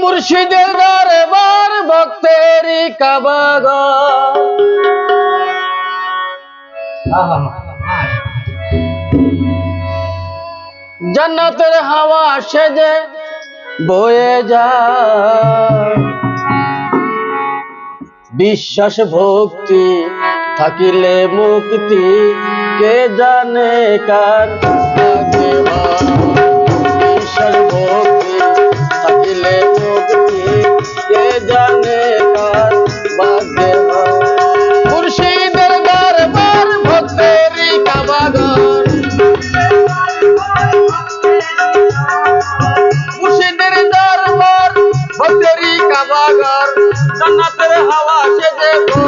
মুর্শিদের দরবার ভক্তেরই কাবাগ জান্নাতের হাওয়া সেজে বয়ে যা বিশ্বাস ভক্তি থাকিলে মুক্তি কে জানে কার? কাবাগর জান্নাতের হাওয়া সেজে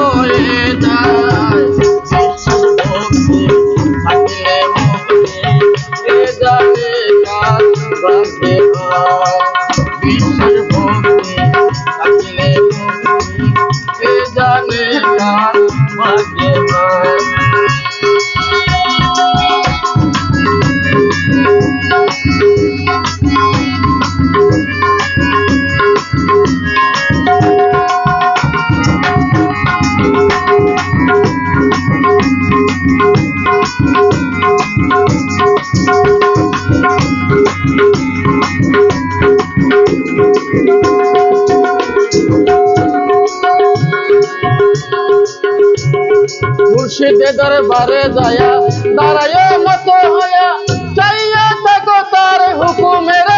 মুর্শিদে দরবারে যায়া দাঁড়ায় মত হয়া চাইয়া থাকো তার হুকুমের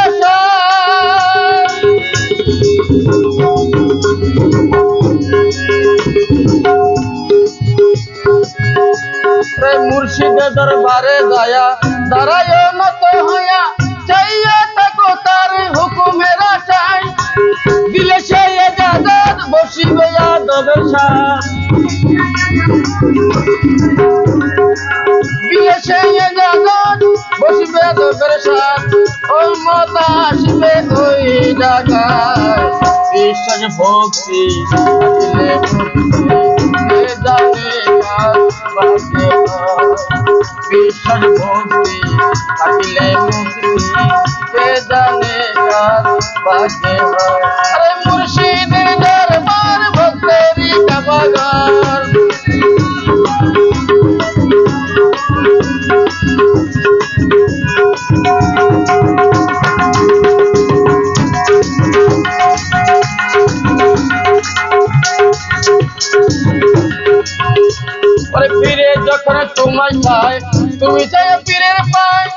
মুর্শিদে দরবারে যায়া দাঁড়ায় মত হয়া চাইয়া থাকো তার হুকুমের আশায়। দিলে সে বসিবে আদবের শাহ দিলে সে এজাজত বসিবে আদবের শাহ ওই মত আসবে ওই জায়গায় বিশ্বাস ভক্তি জানে। বিশ্বাস ভক্তি থাকিলে মুক্তি জানে কার ভাগ্যে হয়। আরে মুর্শিদের ওরে ফিরে যখন তোমায় চায় তুমি চাই পীরের পায়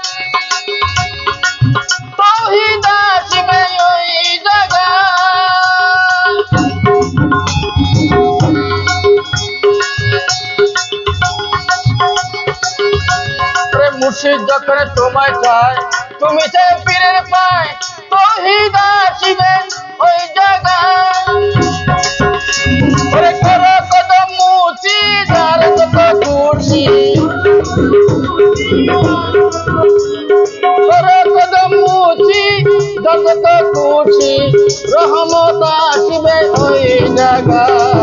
তৌহিদ আসবে ওই জায়গায় ওরে মুর্শিদ যখন তোমায় চায় তুমি চাই পীরের পায় তৌহিদ আসবে কত কুর্সি রহমত আসবে ওই জায়গায়।